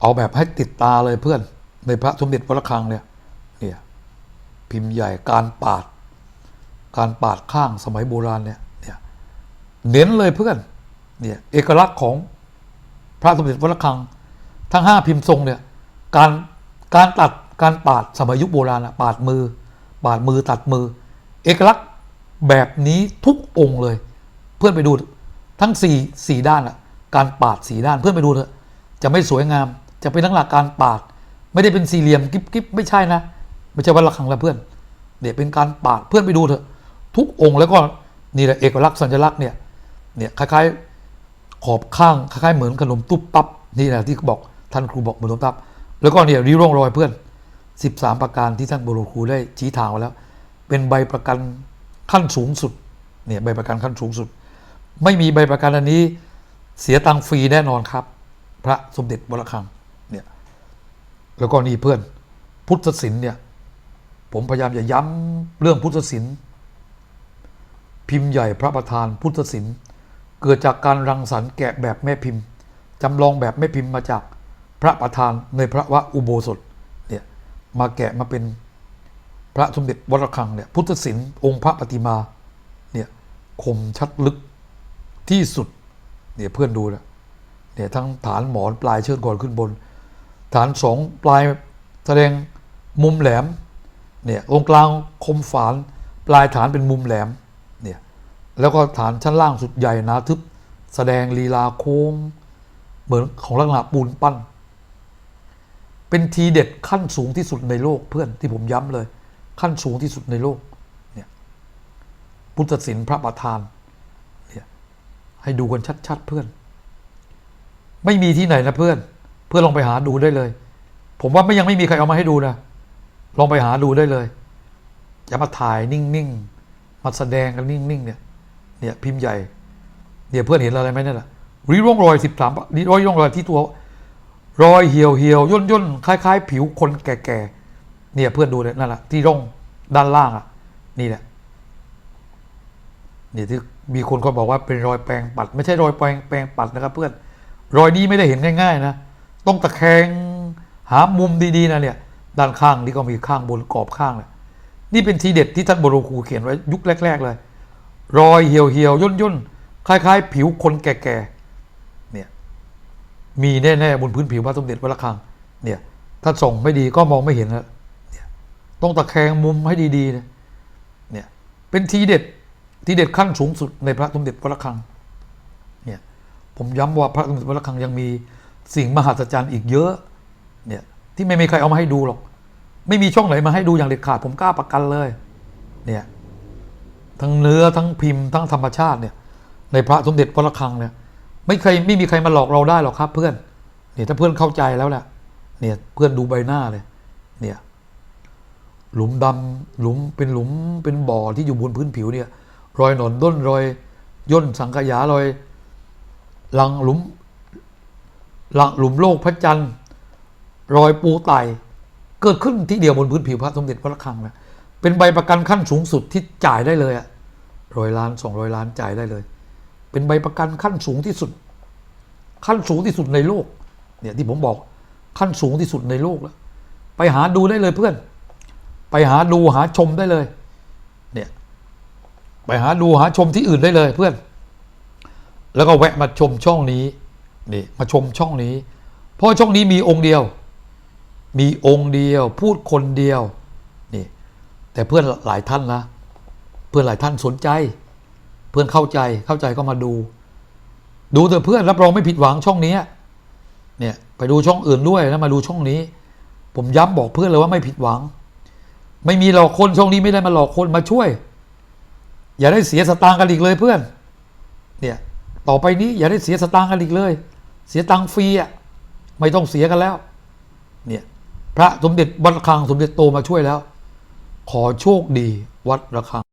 เอาแบบให้ติดตาเลยเพื่อน ในพระสมเด็จวัดระฆังเนี่ยเนี่ยพิมพ์ใหญ่การปาด การปาดข้างสมัยโบราณเนี่ยเนี่ยเน้นเลยเพื่อนเนี่ยเอกลักษณ์ของพระสมเด็จวัดระฆัง ทั้งห้าพิมพ์ทรงเนี่ยการการตัดการปาดสมัยยุคโบราณอะปาดมือ ปาดมือตัดมือ เอกลักษณ์แบบนี้ทุกองค์เลย เพื่อนไปดูทั้งสี่สี่ด้านอะการปาดสี่ด้านเพื่อนไปดูเถอะจะไม่สวยงาม จะเป็นลักษณะการปาด ไม่ได้เป็นสี่เหลี่ยมกิ๊บกิ๊บไม่ใช่นะไม่ใช่วัดระฆังล้วเพื่อนเนี่ยวเป็นการปาดเพื่อนไปดูเถอะ ทุกองค์แล้วก็นี่แหละเอกลักษณ์สัญลักษณ์เนี่ยเนี่ยคล้ายๆขอบข้างคล้ายๆเหมือนขนมตุ๊บตับนี่แหละที่เขาบอกท่านครูบอกเหมือนตุ๊บตับแล้วก็เนี่ยริ้วร่องรอยเพื่อน 13 ประการที่ท่านบรมครูได้ชี้ทางไว้แล้ว เป็นใบประกันขั้นสูงสุดเนี่ยใบประกันขั้นสูงสุด ไม่มีใบประกันอันนี้เสียตังฟรีแน่นอนครับ พระสมเด็จวัดระฆัง แล้วก็นี่เพื่อน พุทธศิลป์เนี่ย ผมพยายามจะย้ำเรื่องพุทธศิลป์พิมพ์ใหญ่พระประธานพุทธศิลป์เกิดจากการรังสรรค์แกะแบบแม่พิมพ์จำลองแบบแม่พิมพ์มาจากพระประธานในพระวะอุโบสถเนี่ยมาแกะมาเป็นพระสมเด็จวัดระฆังเนี่ยพุทธศิลป์องค์พระปฏิมาเนี่ยคมชัดลึกที่สุดเนี่ยเพื่อนดูนะเนี่ยทั้งฐานหมอนปลายเชิดก่อนขึ้นบน ฐานสองปลายแสดงมุมแหลมเนี่ยตรงกลางคมฝานปลายฐานเป็นมุมแหลมเนี่ยแล้วก็ฐานชั้นล่างสุดใหญ่หนาทึบแสดงลีลาโค้งเหมือนของลักษณะปูนปั้น เป็นทีเด็ดขั้นสูงที่สุดในโลกเพื่อนที่ผมย้ำเลย ขั้นสูงที่สุดในโลกเนี่ยพุทธศิลป์พระประธานเนี่ยให้ดูกันชัดๆเพื่อน ไม่มีที่ไหนนะเพื่อน เพื่อลองไปหาดูได้เลย ผมว่าไม่ยังไม่มีใครเอามาให้ดูนะลองไปหาดูได้เลยจะมาถ่ายนิ่งๆมาแสดงกันนิ่งๆเนี่ยเนี่ยพิมพ์ใหญ่เนี่ยเพื่อนเห็นอะไรไหมเนี่ยล่ะริ้วร่องรอยสิบสามริ้วร่องรอยที่ตัว รอยเหี่ยวเหี่ยวย่นย่นคล้าย ๆ ผิวคนแก่ๆเนี่ยเพื่อนดูเลยนั่นแหละที่ร่องด้านล่างอะ นี่แหละนี่ที่มีคนก็บอกว่าเป็นรอยแปรงปัด ไม่ใช่รอยแปรงแปรงปัดนะครับ เพื่อนรอยนี้ไม่ได้เห็นง่าย ๆ นะ ต้องตะแคงหามุมดีๆนะเนี่ยด้านข้างนี่ก็มีข้างบนกรอบข้างเลยนี่เป็นทีเด็ดที่ท่านบรมครูเขียนไว้ยุคแรก ๆ เลย รอยเหี่ยวเหี่ยวย่นย่นคล้าย ๆ ผิวคนแก่ๆเนี่ยมีแน่ๆบนพื้นผิวพระสมเด็จวัดระฆังเนี่ยถ้าส่งไม่ดีก็มองไม่เห็นแล้วเนี่ยต้องตะแคงมุมให้ดีๆนะเนี่ยเป็นทีเด็ดทีเด็ดขั้นสูงสุดในพระสมเด็จวัดระฆังเนี่ยผมย้ำว่าพระสมเด็จวัดระฆังยังมี สิ่งมหัศจรรย์อีกเยอะเนี่ยที่ไม่มีใครเอามาให้ดูหรอก ไม่มีช่องไหนมาให้ดูอย่างเด็ดขาดผมกล้าประกันเลยเนี่ยทั้งเนื้อทั้งพิมพ์ทั้งธรรมชาติเนี่ยในพระสมเด็จวัดระฆังเนี่ยไม่เคยไม่มีใครมาหลอกเราได้หรอกครับ เพื่อนเนี่ยถ้าเพื่อนเข้าใจแล้วแหละเนี่ยเพื่อนดูใบหน้าเลยเนี่ยหลุมดำหลุมเป็นหลุมเป็นบ่อที่อยู่บนพื้นผิวเนี่ย รอยหนอนด้นรอยย่นสังขยารอยหลังหลุม ลังหลุมโลกพระจันทร์ รอยปูไตเกิดขึ้นที่เดียวบนพื้นผิวพระสมเด็จพระระฆังนะเป็นใบประกันขั้นสูงสุดที่จ่ายได้เลยอะร้อยล้านสองร้อยล้านจ่ายได้เลย เป็นใบประกันขั้นสูงที่สุด ขั้นสูงที่สุดในโลก เนี่ยที่ผมบอกขั้นสูงที่สุดในโลกแล้ว ไปหาดูได้เลยเพื่อน ไปหาดูหาชมได้เลย เนี่ย ไปหาดูหาชมที่อื่นได้เลยเพื่อน แล้วก็แวะมาชมช่องนี้ นี่มาชมช่องนี้ เพราะช่องนี้มีองค์เดียว มีองค์เดียว พูดคนเดียวนี่แต่เพื่อนหลายท่านนะเพื่อนหลายท่านสนใจ เพื่อนเข้าใจเข้าใจก็มาดู ดูเถอะเพื่อนรับรองไม่ผิดหวังช่องนี้เนี่ยไปดูช่องอื่นด้วยแล้วมาดูช่องนี้ ผมย้ำบอกเพื่อนเลยว่าไม่ผิดหวัง ไม่มีหลอกคนช่องนี้ไม่ได้มาหลอกคนมาช่วย อย่าได้เสียสตางค์กันอีกเลยเพื่อน เนี่ยต่อไปนี้อย่าได้เสียสตางค์กันอีกเลย เสียตังค์ฟรีอะไม่ต้องเสียกันแล้ว เนี่ยพระสมเด็จวัดระฆังสมเด็จโตมาช่วยแล้ว ขอโชคดีวัดระฆัง